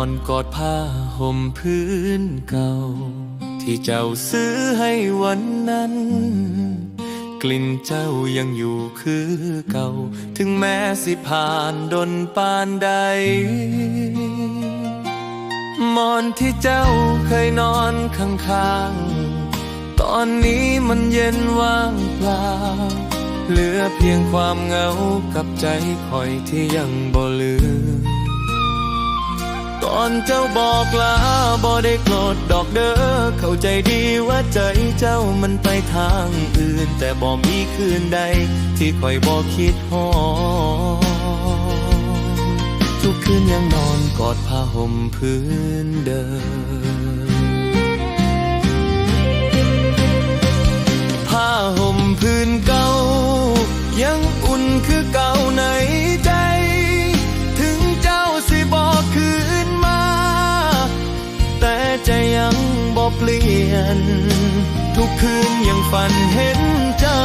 นอนกอดผ้าห่มพื้นเก่า ที่เจ้าซื้อให้วันนั้น กลิ่นเจ้ายังอยู่คือเก่า ถึงแม้สิผ่านดนปานใดหมอนที่เจ้าเคยนอนข้างๆ ตอนนี้มันเย็นว่างเปล่า เหลือเพียงความเหงากับใจคอยที่ยังบ่ลืม่อนเจ้าบอกลาบ่ได้โกรธดอกเด้อเข้าใจดีว่าใจเจ้ามันไปทางอื่น แต่บ่มีคืนใด ที่คอยบ่คิดฮอทุกคืนยังนอนกอดผ้าห่มพื้นเดิม เปลี่ยน ทุกคืนยังฝันเห็นเจ้า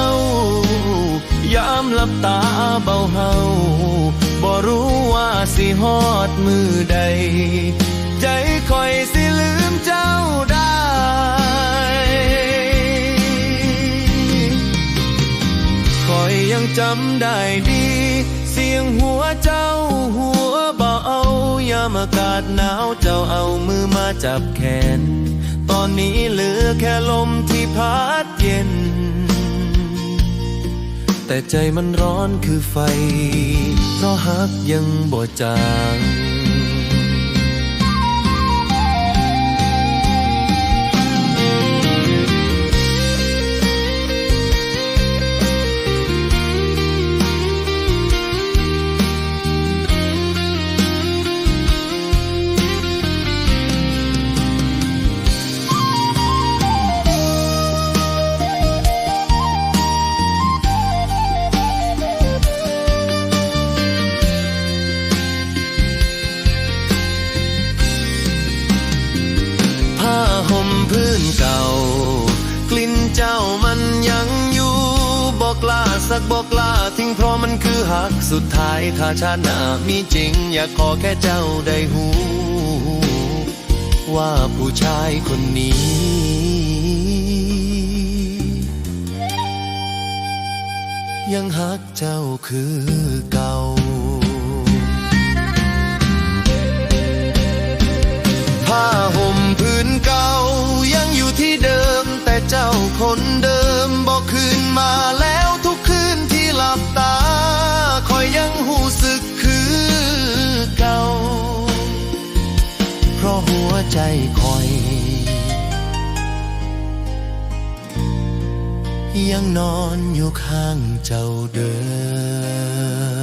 ยามหลับตาเบาเฮาบ่รู้ว่าสิฮอดมือใด ใจคอยสิลืมเจ้าได้คอยยังจำได้ดี เสียงหัวเจ้าหัวเบายามอากาศหนาวเจ้าเอามือมาจับแขน อนนี้เหลือแค่ลมที่พัดเย็น แต่ใจมันร้อนคือไฟ เพราะฮักยังบ่จาง สักบอกลาทิ้งเพราะมันคือหักสุดท้ายถ้าชาติหน้ามีจริง อยากขอแค่เจ้าได้หู ว่าผู้ชายคนนี้ยังหักเจ้าคือเก่า ราะหัวใจคอย ยังนอนอยู่ข้างเจ้าเดิม